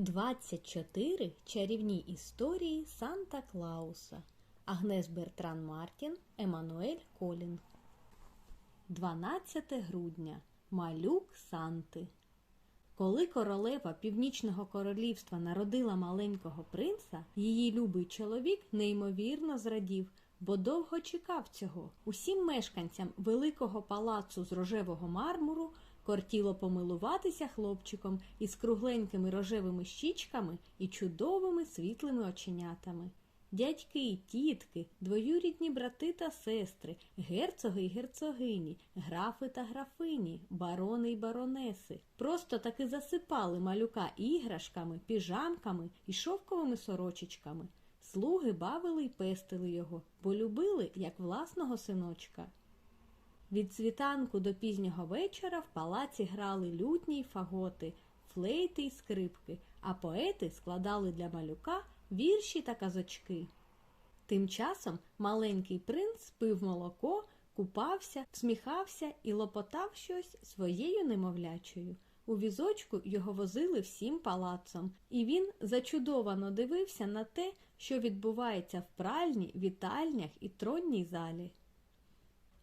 24 чарівні історії Санта Клауса. Агнес Бертран Мартін, Еммануель Колін. 12 грудня. Малюк Санти. Коли королева Північного королівства народила маленького принца, її любий чоловік неймовірно зрадів, бо довго чекав цього. Усім мешканцям великого палацу з рожевого мармуру кортіло помилуватися хлопчиком із кругленькими рожевими щічками і чудовими світлими оченятами. Дядьки, тітки, двоюрідні брати та сестри, герцоги й герцогині, графи та графині, барони й баронеси просто таки засипали малюка іграшками, піжамками і шовковими сорочечками. Слуги бавили й пестили його, бо любили як власного синочка. Від світанку до пізнього вечора в палаці грали лютні й фаготи, флейти й скрипки, а поети складали для малюка вірші та казочки. Тим часом маленький принц пив молоко, купався, всміхався і лопотав щось своєю немовлячою. У візочку його возили всім палацом, і він зачудовано дивився на те, що відбувається в пральні, вітальнях і тронній залі.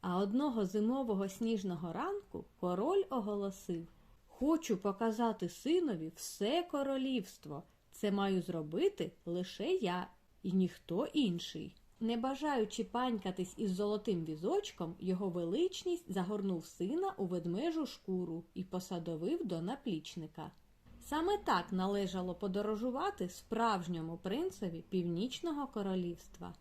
А одного зимового сніжного ранку король оголосив Хочу показати синові все королівство. Це маю зробити лише я і ніхто інший. Не бажаючи панькатись із золотим візочком, його величність загорнув сина у ведмежу шкуру і посадовив до наплічника. Саме так належало подорожувати справжньому принцеві північного королівства.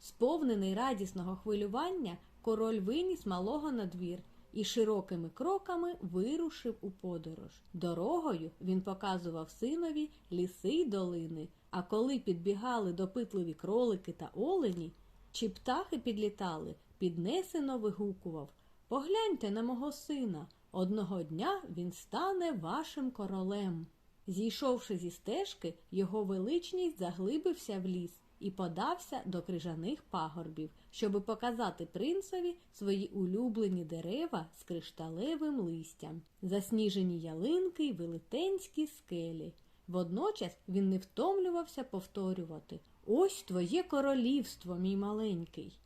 Сповнений радісного хвилювання, король виніс малого на двір і широкими кроками вирушив у подорож. Дорогою він показував синові ліси й долини, а коли підбігали допитливі кролики та олені, чи птахи підлітали, піднесено вигукував Погляньте на мого сина, одного дня він стане вашим королем. Зійшовши зі стежки, його величність заглибився в ліс і подався до крижаних пагорбів, щоби показати принцеві свої улюблені дерева з кришталевим листям, засніжені ялинки й велетенські скелі. Водночас він не втомлювався повторювати Ось твоє королівство, мій маленький.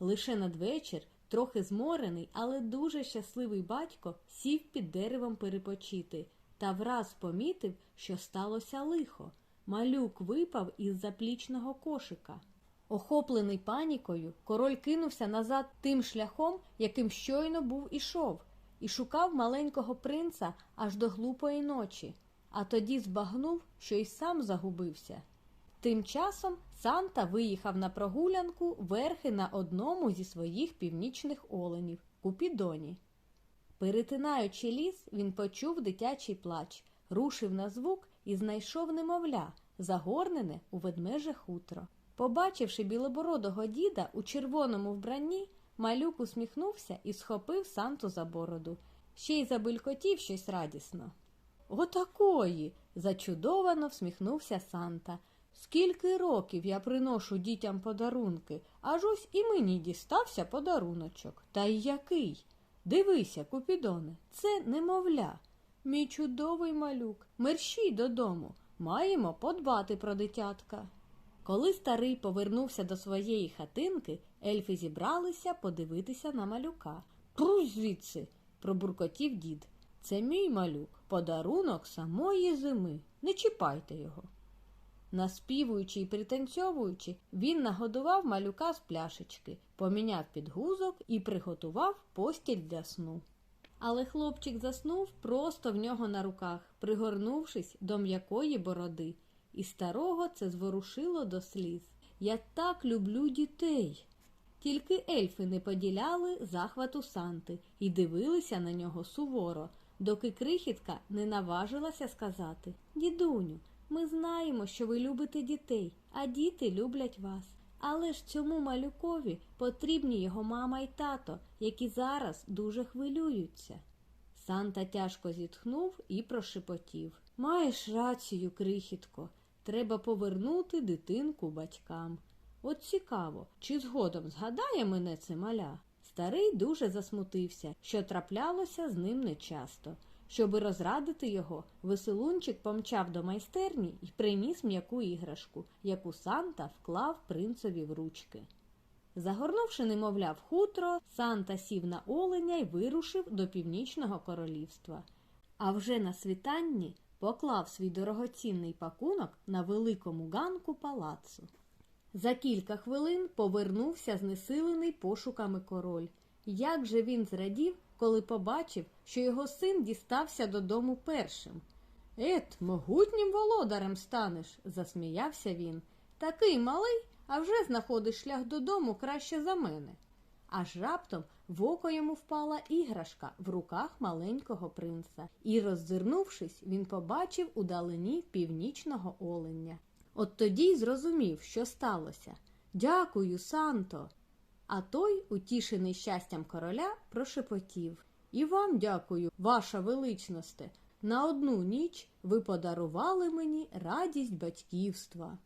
Лише надвечір, трохи зморений, але дуже щасливий батько сів під деревом перепочити та враз помітив, що сталося лихо. Малюк випав із заплічного кошика. Охоплений панікою, король кинувся назад тим шляхом, яким щойно був ішов, і шукав маленького принца аж до глупої ночі, а тоді збагнув, що й сам загубився. Тим часом Санта виїхав на прогулянку верхи на одному зі своїх північних оленів Купідоні. Перетинаючи ліс, він почув дитячий плач, рушив на звук і знайшов немовля, загорнене у ведмеже хутро. Побачивши білобородого діда у червоному вбранні, малюк усміхнувся і схопив Санту за бороду, ще й забелькотів щось радісно. Отакої. зачудовано всміхнувся Санта. Скільки років я приношу дітям подарунки, аж ось і мені дістався подаруночок. Та й який? Дивися, Купідоне, це немовля. Мій чудовий малюк, мерщій додому. Маємо подбати про дитятка. Коли старий повернувся до своєї хатинки, ельфи зібралися подивитися на малюка. Прусь звідси, пробуркотів дід. Це мій малюк, подарунок самої зими. Не чіпайте його. Наспівуючи і пританцьовуючи, він нагодував малюка з пляшечки, поміняв підгузок і приготував постіль для сну. Але хлопчик заснув просто в нього на руках, пригорнувшись до м'якої бороди, і старого це зворушило до сліз. Я так люблю дітей. Тільки ельфи не поділяли захвату Санти і дивилися на нього суворо, доки крихітка не наважилася сказати Дідуню, ми знаємо, що ви любите дітей, а діти люблять вас. Але ж цьому малюкові потрібні його мама й тато, які зараз дуже хвилюються. Санта тяжко зітхнув і прошепотів Маєш рацію, крихітко, треба повернути дитинку батькам. От цікаво, чи згодом згадає мене це маля? Старий дуже засмутився, що траплялося з ним нечасто. Щоби розрадити його, веселунчик помчав до майстерні і приніс м'яку іграшку, яку Санта вклав принцові в ручки. Загорнувши немовля в хутро, Санта сів на оленя й вирушив до північного королівства. А вже на світанні поклав свій дорогоцінний пакунок на великому ганку палацу. За кілька хвилин повернувся знесилений пошуками король. Як же він зрадів, коли побачив, що його син дістався додому першим. Ет, могутнім володарем станеш, засміявся він. Такий малий, а вже знаходиш шлях додому краще за мене. Аж раптом в око йому впала іграшка в руках маленького принца, і, роззирнувшись, він побачив удалині північного оленя. От тоді й зрозумів, що сталося. Дякую, Санто. А той, утішений щастям короля, прошепотів. І вам дякую, ваша величносте. На одну ніч ви подарували мені радість батьківства.